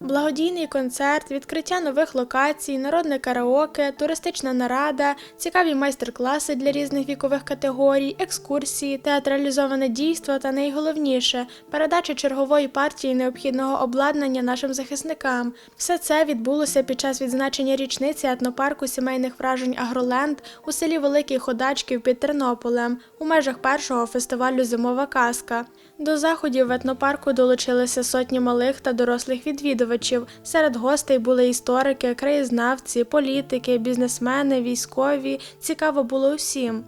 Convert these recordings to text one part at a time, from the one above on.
Благодійний концерт, відкриття нових локацій, народне караоке, туристична нарада, цікаві майстер-класи для різних вікових категорій, екскурсії, театралізоване дійство та найголовніше передача чергової партії необхідного обладнання нашим захисникам. Все це відбулося під час відзначення річниці етнопарку сімейних вражень Агроленд у селі Великий Ходачків під Тернополем у межах першого фестивалю Зимова казка. До заходів в етнопарку долучилися сотні малих та дорослих відвідувачів. Серед гостей були історики, краєзнавці, політики, бізнесмени, військові. Цікаво було усім.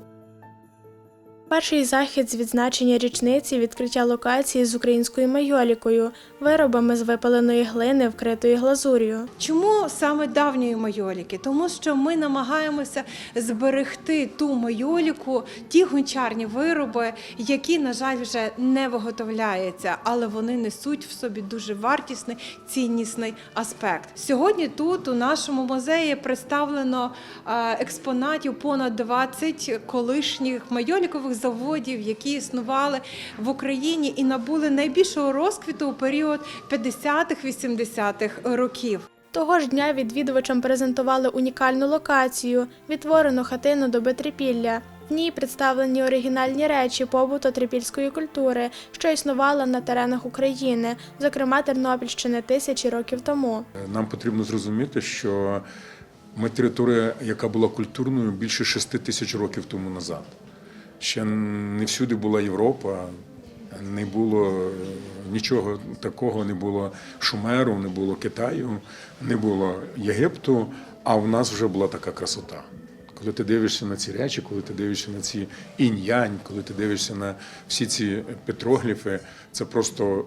Перший захід з відзначення річниці відкриття локації з українською майолікою, виробами з випаленої глини, вкритої глазур'ю. Чому саме давньої майоліки? Тому що ми намагаємося зберегти ту майоліку, ті гончарні вироби, які, на жаль, вже не виготовляються, але вони несуть в собі дуже вартісний, ціннісний аспект. Сьогодні тут у нашому музеї представлено е, експонатів понад 20 колишніх майолікових заводів, які існували в Україні і набули найбільшого розквіту у період 50-х-80-х років. Того ж дня відвідувачам презентували унікальну локацію, відтворену хатину доби трипілля. В ній представлені оригінальні речі побуту трипільської культури, що існувала на теренах України, зокрема Тернопільщини тисячі років тому. Нам потрібно зрозуміти, що ми територія, яка була культурною більше 6 тисяч років тому назад. Ще не всюди була Європа, не було нічого такого, не було Шумеру, не було Китаю, не було Єгипту, а в нас вже була така красота. Коли ти дивишся на ці речі, коли ти дивишся на ці інь-янь, коли ти дивишся на всі ці петрогліфи, це просто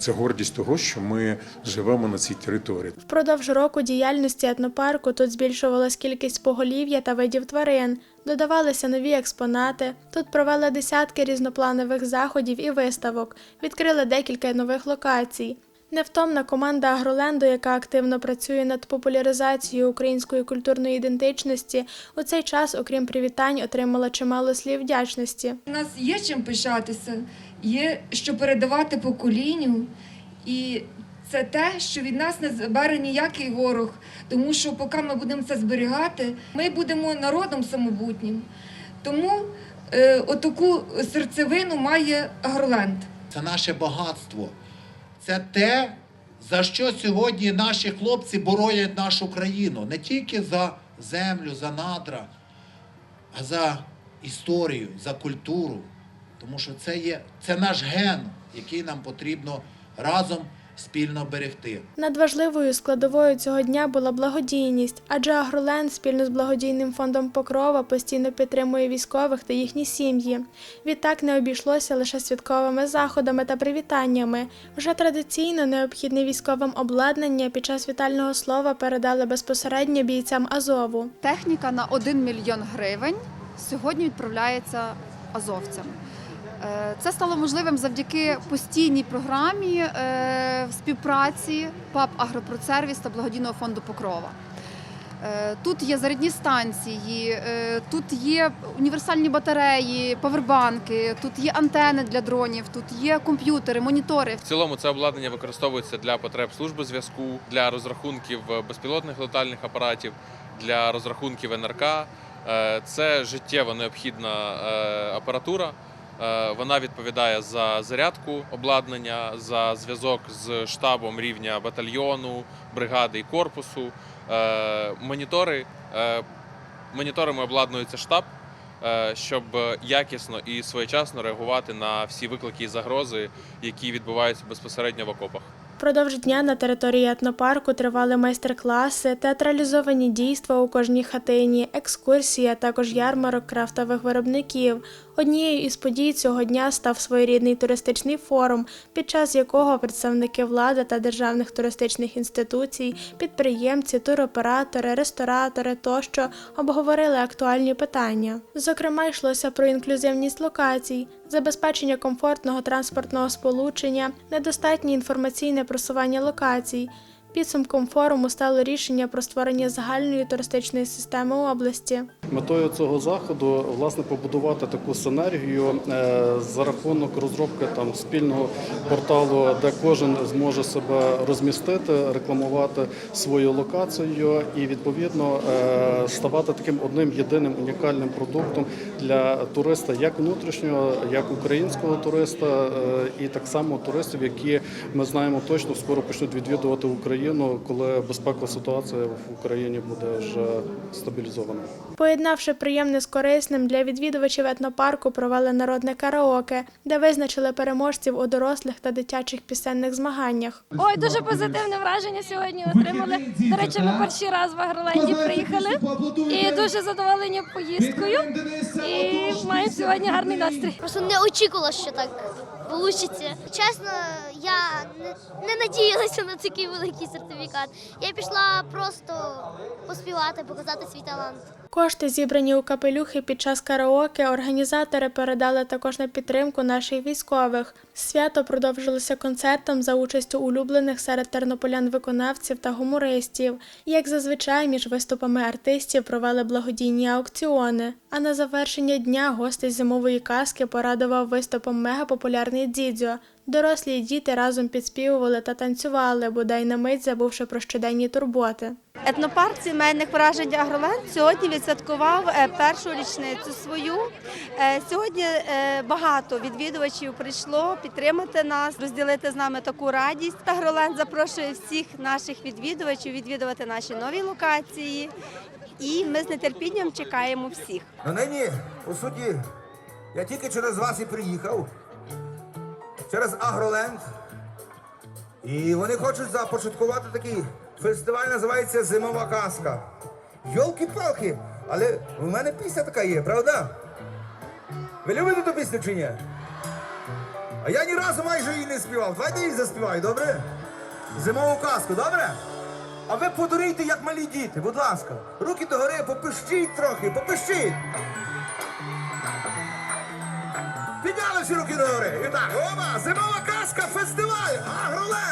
це гордість того, що ми живемо на цій території. Впродовж року діяльності етнопарку тут збільшувалась кількість поголів'я та видів тварин, додавалися нові експонати. Тут провели десятки різнопланових заходів і виставок, відкрили декілька нових локацій. Невтомна команда Агроленду, яка активно працює над популяризацією української культурної ідентичності, у цей час, окрім привітань, отримала чимало слів вдячності. У нас є чим пишатися, є що передавати поколінню, і це те, що від нас не забере ніякий ворог, тому що поки ми будемо це зберігати, ми будемо народом самобутнім. Тому е, отаку серцевину має Агроленд. Це наше багатство. Це те, за що сьогодні наші хлопці боронять нашу країну. Не тільки за землю, за надра, а за історію, за культуру. Тому що це є це наш ген, який нам потрібно разом спільно берегти. Надважливою складовою цього дня була благодійність, адже Агроленд спільно з благодійним фондом Покрова постійно підтримує військових та їхні сім'ї. Відтак не обійшлося лише святковими заходами та привітаннями. Вже традиційно необхідне військовим обладнання під час вітального слова передали безпосередньо бійцям Азову. Техніка на 1 мільйон гривень сьогодні відправляється азовцям. Е, Це стало можливим завдяки постійній програмі е, співпраці ПАП Агропродсервіс та благодійного фонду Покрова. Е, Тут є зарядні станції, е, тут є універсальні батареї, павербанки, тут є антени для дронів, тут є комп'ютери, монітори. В цілому це обладнання використовується для потреб служби зв'язку, для розрахунків безпілотних летальних апаратів, для розрахунків НРК. Е, Це життєво необхідна е, апаратура. Е, Вона відповідає за зарядку обладнання, за зв'язок з штабом рівня батальйону, бригади і корпусу. Е, Монітори е, моніторами обладнується штаб, щоб якісно і своєчасно реагувати на всі виклики і загрози, які відбуваються безпосередньо в окопах. Впродовж дня на території етнопарку тривали майстер-класи, театралізовані дійства у кожній хатині, екскурсії, а також ярмарок крафтових виробників. Однією із подій цього дня став своєрідний туристичний форум, під час якого представники влади та державних туристичних інституцій, підприємці, туроператори, ресторатори тощо обговорили актуальні питання. Зокрема, йшлося про інклюзивність локацій, забезпечення комфортного транспортного сполучення, недостатнє інформаційне просування локацій. Підсумком форуму стало рішення про створення загальної туристичної системи області. Метою цього заходу власне побудувати таку синергію е, за рахунок розробки там спільного порталу, де кожен зможе себе розмістити, рекламувати свою локацію і відповідно е, ставати таким одним єдиним унікальним продуктом для туриста, як внутрішнього, як українського туриста, е, і так само туристів, які ми знаємо точно скоро почнуть відвідувати Україну, коли безпекова ситуація в Україні буде вже стабілізована. Поєднавши приємне з корисним для відвідувачів етнопарку, провели народне караоке, де визначили переможців у дорослих та дитячих пісенних змаганнях. Ой, дуже позитивне враження сьогодні отримали. До речі, ми перший раз в Агроленді приїхали і дуже задоволені поїздкою. І маємо сьогодні гарний настрій. Просто не очікувала, що так вийде. Чесно, я не, надіялася на такий великий сертифікат. Я пішла просто поспівати, показати свій талант. Кошти, зібрані у капелюхи під час караоке, організатори передали також на підтримку наших військових. Свято продовжилося концертом за участю улюблених серед тернополян виконавців та гумористів. Як зазвичай, між виступами артистів провели благодійні аукціони. А на завершення дня гостей зимової казки порадував виступом мегапопулярний дідзьо. Дорослі й діти разом підспівували та танцювали, бодай на мить забувши про щоденні турботи. Етнопарк сімейних вражень Агроленд сьогодні відсвяткував е, першу річницю свою. Е, Сьогодні е, багато відвідувачів прийшло підтримати нас, розділити з нами таку радість. Агроленд запрошує всіх наших відвідувачів відвідувати наші нові локації. І ми з нетерпінням чекаємо всіх. Ну нині, по суті, я тільки через вас і приїхав. Через Агроленд. І вони хочуть започаткувати такий фестиваль, називається Зимова казка. Йолки-палки! Але в мене пісня така є, правда? Ви любите ту пісню чи ні? А я ні разу майже її не співав. Давайте її заспіваю, добре? Зимову казку, добре? А ви подурійте, як малі діти, будь ласка. Руки догори, попищіть трохи, попищіть. Підняли всі руки догори. І так, оба, зимова казка, фестиваль, агроле.